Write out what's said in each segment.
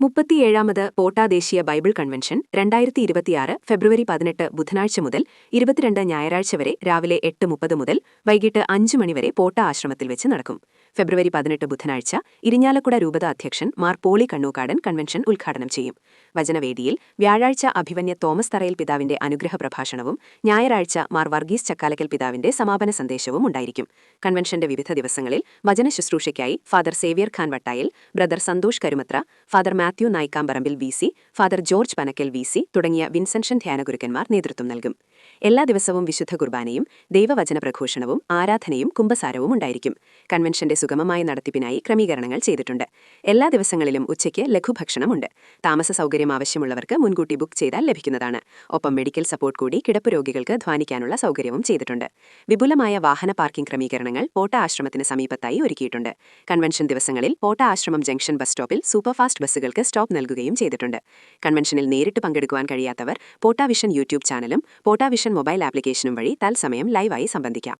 മുപ്പത്തിയേഴാമത് പോട്ട ദേശീയ Bible convention രണ്ടായിരത്തി ഇരുപത്തിയാറ് ഫെബ്രുവരി പതിനെട്ട് ബുധനാഴ്ച മുതൽ ഇരുപത്തിരണ്ട് ഞായറാഴ്ച വരെ രാവിലെ എട്ട് മുപ്പത് മുതൽ വൈകിട്ട് അഞ്ച് മണിവരെ പോട്ട ആശ്രമത്തിൽ വെച്ച് നടക്കും. ഫെബ്രുവരി പതിനെട്ട് ബുധനാഴ്ച ഇരിഞ്ഞാലക്കുട രൂപത അധ്യക്ഷൻ മാർ പോളി കണ്ണൂക്കാടൻ കൺവെൻഷൻ ഉദ്ഘാടനം ചെയ്യും. വചനവേദിയിൽ വ്യാഴാഴ്ച അഭിവന്യ തോമസ് തറയിൽ പിതാവിന്റെ അനുഗ്രഹ പ്രഭാഷണവും ഞായറാഴ്ച മാർ വർഗീസ് ചക്കാലക്കൽ പിതാവിന്റെ സമാപന സന്ദേശവും ഉണ്ടായിരിക്കും. കൺവെൻഷന്റെ വിവിധ ദിവസങ്ങളിൽ വചന ശുശ്രൂഷയ്ക്കായി father Xavier Khan Vattayil brother Santhosh Karumathra father Mathew Naickomparambil V C father George Panakkal V C തുടങ്ങിയ വിൻസെൻഷൻ ധ്യാനഗുരുക്കന്മാർ നേതൃത്വം നൽകും. എല്ലാ ദിവസവും വിശുദ്ധ കുർബാനയും ദൈവവചന പ്രഘോഷണവും ആരാധനയും കുംഭസാരവും ഉണ്ടായിരിക്കും. കൺവെൻഷന്റെ സുഗമമായ നടത്തിപ്പിനായി ക്രമീകരണങ്ങൾ ചെയ്തിട്ടുണ്ട്. എല്ലാ ദിവസങ്ങളിലും ഉച്ചയ്ക്ക് ലഘുഭക്ഷണമുണ്ട്. താമസ സൗകര്യം ആവശ്യമുള്ളവർക്ക് മുൻകൂട്ടി ബുക്ക് ചെയ്താൽ ലഭിക്കുന്നതാണ്. ഒപ്പം മെഡിക്കൽ സപ്പോർട്ട് കൂടി കിടപ്പ് രോഗികൾക്ക് ധ്വാനിക്കാനുള്ള സൗകര്യവും ചെയ്തിട്ടുണ്ട്. വിപുലമായ വാഹന പാർക്കിംഗ് ക്രമീകരണങ്ങൾ പോട്ട ആശ്രമത്തിന് സമീപത്തായി ഒരുക്കിയിട്ടുണ്ട്. കൺവെൻഷൻ ദിവസങ്ങളിൽ പോട്ട ആശ്രമം ജംഗ്ഷൻ ബസ് സ്റ്റോപ്പിൽ സൂപ്പർഫാസ്റ്റ് ബസ്സുകൾക്ക് സ്റ്റോപ്പ് നൽകുകയും ചെയ്തിട്ടുണ്ട്. കൺവെൻഷനിൽ നേരിട്ട് പങ്കെടുക്കുവാൻ കഴിയാത്തവർ പോട്ടാവിഷൻ യൂട്യൂബ് ചാനലും പോട്ടാവിഷൻ മൊബൈൽ ആപ്ലിക്കേഷനും വഴി തൽസമയം ലൈവായി സംബന്ധിക്കാം.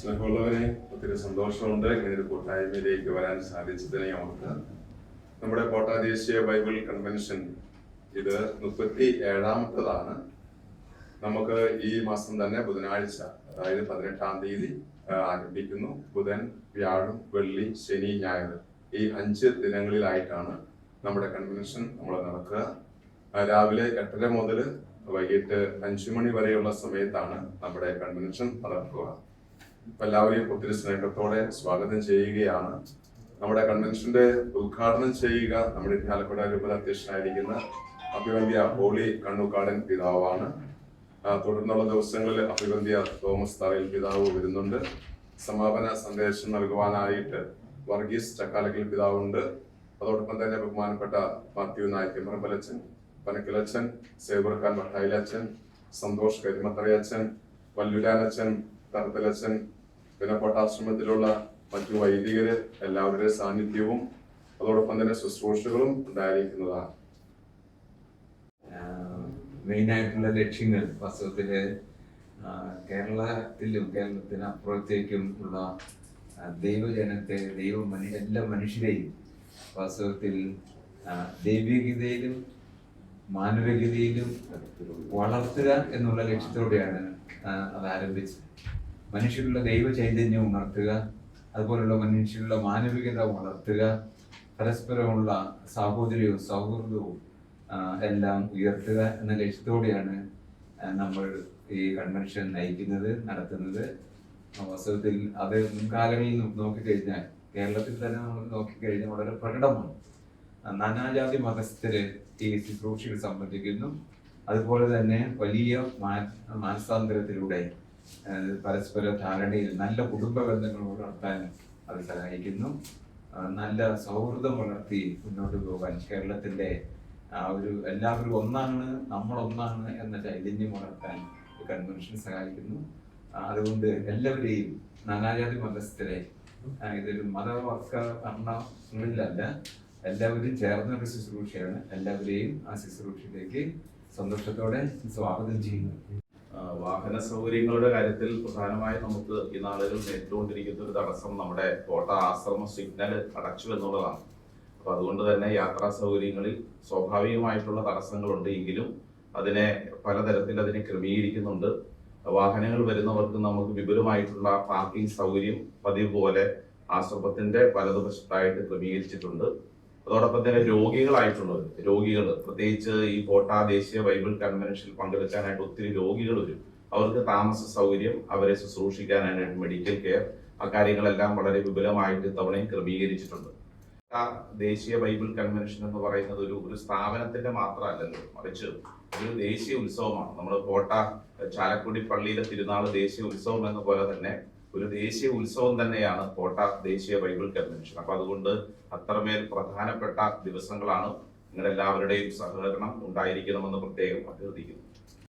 സ്നേഹമുള്ളവരെ ഒത്തിരി സന്തോഷമുണ്ട്. ഇങ്ങനെ ഒരു കൂട്ടായ്മയിലേക്ക് വരാൻ സാധിച്ചതിനെ ഓർത്ത് നമ്മുടെ കോട്ട ദേശീയ ബൈബിൾ കൺവെൻഷൻ ഇത് മുപ്പത്തി ഏഴാമത്തതാണ് നമുക്ക് ഈ മാസം തന്നെ ബുധനാഴ്ച അതായത് പതിനെട്ടാം തീയതി ആരംഭിക്കുന്നു. ബുധൻ വ്യാഴം വെള്ളി ശനി ഞായർ. ഈ അഞ്ച് ദിനങ്ങളിലായിട്ടാണ് നമ്മുടെ കൺവെൻഷൻ നമ്മൾ നടക്കുക. രാവിലെ എട്ടര മുതൽ വൈകിട്ട് അഞ്ചു മണി വരെയുള്ള സമയത്താണ് നമ്മുടെ കൺവെൻഷൻ നടക്കുക. എല്ലാവരെയും ഒത്തിരി സ്നേഹത്തോടെ സ്വാഗതം ചെയ്യുകയാണ്. നമ്മുടെ കൺവെൻഷന്റെ ഉദ്ഘാടനം ചെയ്യുക നമ്മുടെ ആലപ്പുഴ രൂപത അധ്യക്ഷനായിരിക്കുന്ന അഭിവന്ധ്യ ഹോളി കണ്ണുക്കാടൻ പിതാവാണ്. തുടർന്നുള്ള ദിവസങ്ങളിൽ അഭിവന്ധ്യ തോമസ് തറയിൽ പിതാവ് വരുന്നുണ്ട്. സമാപന സന്ദേശം നൽകുവാനായിട്ട് വർഗീസ് ചക്കാലക്കൽ പിതാവുണ്ട്. അതോടൊപ്പം തന്നെ ബഹുമാനപ്പെട്ട മാത്യു നായ്ക്ക് പറമ്പലച്ചൻ പനക്കിലച്ചൻ സേവർഖാൻ ഭട്ടായിലച്ചൻ സന്തോഷ് കരിമത്തറയച്ചൻ വല്ലുരാനച്ചൻ തറത്തലച്ചൻ പിന്നെ പട്ടാശ്രമത്തിലുള്ള മറ്റു വൈദികര് എല്ലാവരുടെയും സാന്നിധ്യവും അതോടൊപ്പം തന്നെ ശുശ്രൂഷകളും ഉണ്ടായിരിക്കുന്നതാണ്. മെയിനായിട്ടുള്ള ലക്ഷ്യങ്ങൾ വാസ്തവത്തിൽ കേരളത്തിലും കേരളത്തിന് അപ്പുറത്തേക്കും ഉള്ള ദൈവജനത്തെ ദൈവ മനു എല്ലാ മനുഷ്യരെയും വാസ്തവത്തിൽ ദൈവികതയിലും മാനവികതയിലും വളർത്തുക എന്നുള്ള ലക്ഷ്യത്തോടെയാണ് അത് ആരംഭിച്ചത്. മനുഷ്യരുടെ ദൈവ ചൈതന്യം ഉണർത്തുക അതുപോലുള്ള മനുഷ്യരുടെ മാനവികത വളർത്തുക പരസ്പരമുള്ള സാഹോദര്യവും സൗഹൃദവും എല്ലാം ഉയർത്തുക എന്ന ലക്ഷ്യത്തോടെയാണ് നമ്മൾ ഈ കൺവെൻഷൻ നയിക്കുന്നത് നടത്തുന്നത്. വാസ്തവത്തിൽ അത് മുൻകാലങ്ങളിൽ നോക്കിക്കഴിഞ്ഞാൽ കേരളത്തിൽ തന്നെ നമ്മൾ നോക്കിക്കഴിഞ്ഞാൽ വളരെ പ്രകടമാണ്. നാനാജാതി മതസ്ഥര് ഈ ശുശ്രൂഷയിൽ സംബന്ധിക്കുന്നു. അതുപോലെ തന്നെ വലിയ മാനസാന്തരത്തിലൂടെ പരസ്പര ധാരണയിൽ നല്ല കുടുംബ ബന്ധങ്ങൾ വളർത്താൻ അത് സഹായിക്കുന്നു. നല്ല സൗഹൃദം വളർത്തി മുന്നോട്ട് പോകാൻ കേരളത്തിന്റെ ആ ഒരു എല്ലാവരും ഒന്നാണ് നമ്മൾ ഒന്നാണ് എന്ന ചൈതന്യം വളർത്താൻ കൺവെൻഷൻ സഹായിക്കുന്നു. അതുകൊണ്ട് എല്ലാവരെയും നാനാജാതി മതസ്ഥരെ ഇതൊരു മതവർക്ക ഭരണങ്ങളിലല്ല എല്ലാവരും ചേർന്ന ഒരു ശുശ്രൂഷയാണ്. എല്ലാവരെയും ആ ശുശ്രൂഷയിലേക്ക് സന്തോഷത്തോടെ സ്വാഗതം ചെയ്യുന്നു. വാഹന സൗകര്യങ്ങളുടെ കാര്യത്തിൽ പ്രധാനമായി നമുക്ക് ഈ നാളുകളിൽ നേരിട്ടുകൊണ്ടിരിക്കുന്ന ഒരു തടസ്സം നമ്മുടെ കോട്ട ആശ്രമ സിഗ്നൽ അടച്ചു എന്നുള്ളതാണ്. അപ്പൊ അതുകൊണ്ട് തന്നെ യാത്രാ സൗകര്യങ്ങളിൽ സ്വാഭാവികമായിട്ടുള്ള തടസ്സങ്ങളുണ്ട് എങ്കിലും അതിനെ പലതരത്തിൽ അതിനെ ക്രമീകരിക്കുന്നുണ്ട്. വാഹനങ്ങൾ വരുന്നവർക്ക് നമുക്ക് വിപുലമായിട്ടുള്ള പാർക്കിംഗ് സൗകര്യം പതിവ് പോലെ ആശ്രമത്തിന്റെ വലതുവശത്തായിട്ട് ക്രമീകരിച്ചിട്ടുണ്ട്. അതോടൊപ്പം തന്നെ രോഗികളായിട്ടുള്ളവർ രോഗികൾ പ്രത്യേകിച്ച് ഈ കോട്ട ദേശീയ ബൈബിൾ കൺവെൻഷനിൽ പങ്കെടുക്കാനായിട്ട് ഒത്തിരി രോഗികൾ വരും. അവർക്ക് താമസ സൗകര്യം അവരെ ശുശ്രൂഷിക്കാനായിട്ട് മെഡിക്കൽ കെയർ ആ കാര്യങ്ങളെല്ലാം വളരെ വിപുലമായിട്ട് ഇത്തവണയും ക്രമീകരിച്ചിട്ടുണ്ട്. ദേശീയ ബൈബിൾ കൺവെൻഷൻ എന്ന് പറയുന്നത് ഒരു ഒരു സ്ഥാപനത്തിന്റെ മാത്രമല്ലല്ലോ. മറിച്ച് ഒരു ദേശീയ ഉത്സവമാണ്. നമ്മൾ കോട്ട ചാലക്കുടി പള്ളിയിലെ തിരുനാൾ ദേശീയ ഉത്സവം എന്ന പോലെ തന്നെ ഒരു ദേശീയ ഉത്സവം തന്നെയാണ് കോട്ട ദേശീയ ബൈബിൾ കൺവെൻഷൻ. അപ്പൊ അതുകൊണ്ട് അത്രമേൽ പ്രധാനപ്പെട്ട ദിവസങ്ങളാണ് നിങ്ങളെല്ലാവരുടെയും സഹകരണം ഉണ്ടായിരിക്കണമെന്ന് പ്രത്യേകം അഭ്യർത്ഥിക്കുന്നു.